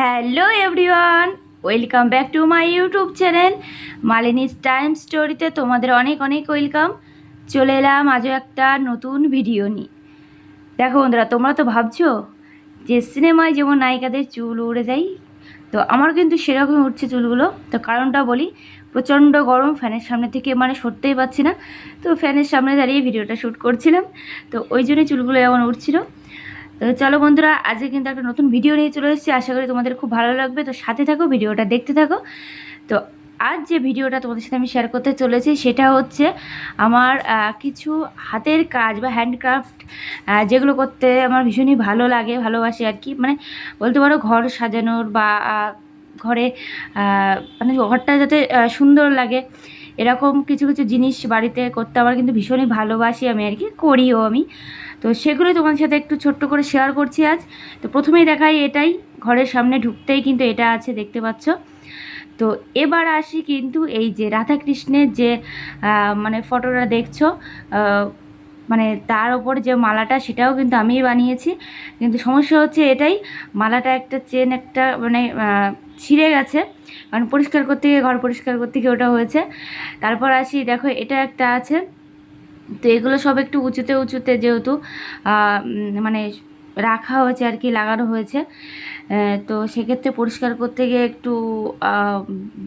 Hello everyone, welcome back to my YouTube channel Malini's time স্টোরিতে তোমাদের অনেক অনেক ওয়েলকাম। চলে এলাম আজও একটা নতুন ভিডিও নিয়ে। দেখো বন্ধুরা, তোমরা তো ভাবছ যে সিনেমায় যেমন নায়িকাদের চুল উড়ে যায়, তো আমার কিন্তু সেরকমই উঠছে চুলগুলো। তো কারণটা বলি, প্রচণ্ড গরম, ফ্যানের সামনে থেকে মানে সরতেই পারছি না। তো ফ্যানের সামনে দাঁড়িয়ে ভিডিওটা শ্যুট করছিলাম, তো ওই জন্যই চুলগুলো এমন উঠছিল তো চলো বন্ধুরা, আজকে কিন্তু একটা নতুন ভিডিও নিয়ে চলে এসেছি। আশা করি তোমাদের খুব ভালো লাগবে। তো সাথে থাকো, ভিডিওটা দেখতে থাকো। তো আজ যে ভিডিওটা তোমাদের সাথে আমি শেয়ার করতে চলেছি, সেটা হচ্ছে আমার কিছু হাতের কাজ বা হ্যান্ডক্রাফট যেগুলো করতে আমার ভীষণই ভালো লাগে, ভালোবাসি আর কি। মানে বলতে পারো, ঘর সাজানোর বা ঘরে মানে ঘরটা যাতে সুন্দর লাগে। এরকম কিছু কিছু জিনিস বাড়িতে করতে আমার কিন্তু ভীষণই ভালোবাসি আমি আর কি করিও আমি। তো সেগুলোই তোমার সাথে একটু ছোট্ট করে শেয়ার করছি আজ। তো প্রথমেই দেখাই এটাই, ঘরের সামনে ঢুকতেই কিন্তু এটা আছে দেখতে পাচ্ছ। তো এবার আসি কিন্তু এই যে রাধাকৃষ্ণের যে মানে ফটোটা দেখছ মানে তার ওপর যে মালাটা, সেটাও কিন্তু আমিই বানিয়েছি। কিন্তু সমস্যা হচ্ছে এটাই, মালাটা একটা চেন একটা মানে ছিঁড়ে গেছে। কারণ পরিষ্কার করতে গিয়ে, ঘর পরিষ্কার করতে গিয়ে ওটা হয়েছে। তারপর আসি, দেখো এটা একটা আছে। তো এগুলো সব একটু উঁচুতে উঁচুতে যেহেতু মানে রাখা হয়েছে আর কি, লাগানো হয়েছে। তো সেক্ষেত্রে পরিষ্কার করতে গিয়ে একটু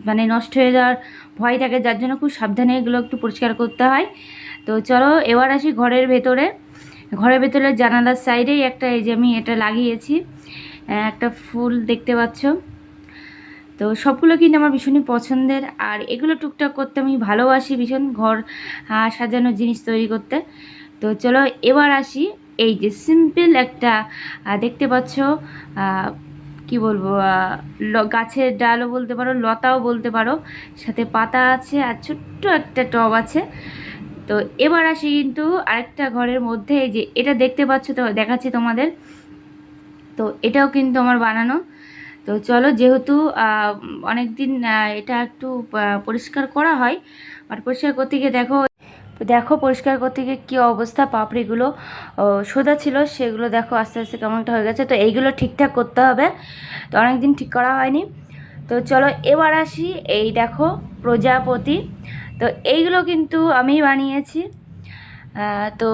মানে নষ্ট হয়ে যাওয়ার ভয় থাকে যার জন্য খুব সাবধানে এগুলো একটু পরিষ্কার করতে হয়। তো চলো, এবার আসি ঘরের ভেতরে। ঘরের ভেতরে জানালার সাইডেই একটা, এই যে আমি এটা লাগিয়েছি, একটা ফুল দেখতে পাচ্ছ। তো সবগুলো কিন্তু আমার ভীষণই পছন্দের, আর এগুলো টুকটাক করতে আমি ভালোবাসি ভীষণ ঘর সাজানোর জিনিস তৈরি করতে। তো চলো, এবার আসি, এই যে সিম্পল একটা দেখতে পাচ্ছ কি বলব গাছের ডালও বলতে পারো, লতাও বলতে পারো, সাথে পাতা আছে, আর ছোট্ট একটা টব আছে। তো এবার আসি কিন্তু আরেকটা ঘরের মধ্যে যে এটা দেখতে পাচ্ছ তো, দেখাচ্ছি তোমাদের। তো এটাও কিন্তু আমার বানানো। তো চলো, যেহেতু অনেক দিন এটা একটু পরিষ্কার করা হয়, আর পরিষ্কার করতে গিয়ে দেখো দেখো পরিষ্কার করতে গিয়ে কী অবস্থা, পাপড়িগুলো সোজা ছিল, সেগুলো দেখো আস্তে আস্তে কেমন একটা হয়ে গেছে। তো এইগুলো ঠিকঠাক করতে হবে। তো অনেক দিন ঠিক করা হয়নি। তো চলো, এবার আসি, এই দেখো প্রজাপতি। তো এইগুলো কিন্তু আমি বানিয়েছি। তো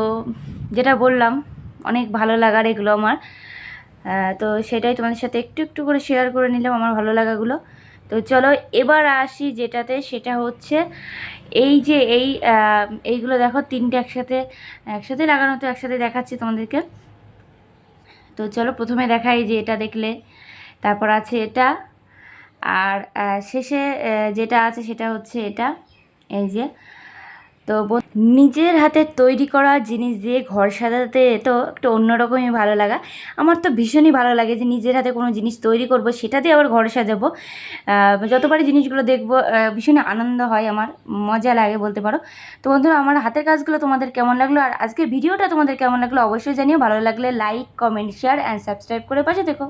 যেটা বললাম, অনেক ভালো লাগার এগুলো আমার। তো সেটাই তোমাদের সাথে একটু একটু করে শেয়ার করে নিলাম আমার ভালো লাগাগুলো। তো চলো এবার আসি যেটাতে, সেটা হচ্ছে এই যে এই এইগুলো দেখো, তিনটে একসাথে একসাথে লাগানো, তো একসাথে দেখাচ্ছি তোমাদেরকে। তো চলো প্রথমে দেখাই যে এটা দেখলে, তারপর আছে এটা, আর শেষে যেটা আছে সেটা হচ্ছে এটা। এই যে তো নিজের হাতে তৈরি করা জিনিস দিয়ে ঘর সাজাতে তো একটু অন্যরকমই ভালো লাগা। আমার তো ভীষণই ভালো লাগে যে নিজের হাতে কোনো জিনিস তৈরি করব সেটা দিয়ে আবার ঘর সাজাবো। যতবারই জিনিসগুলো দেখব আহ, ভীষণ আনন্দ হয় আমার মজা লাগে বলতে পারো। তো বন্ধুরা আমার হাতের কাজগুলো তোমাদের কেমন লাগল? আর আজকের ভিডিওটা তোমাদের কেমন লাগল অবশ্যই জানিও। ভালো লাগলে like comment share and subscribe করে পাশে দেখো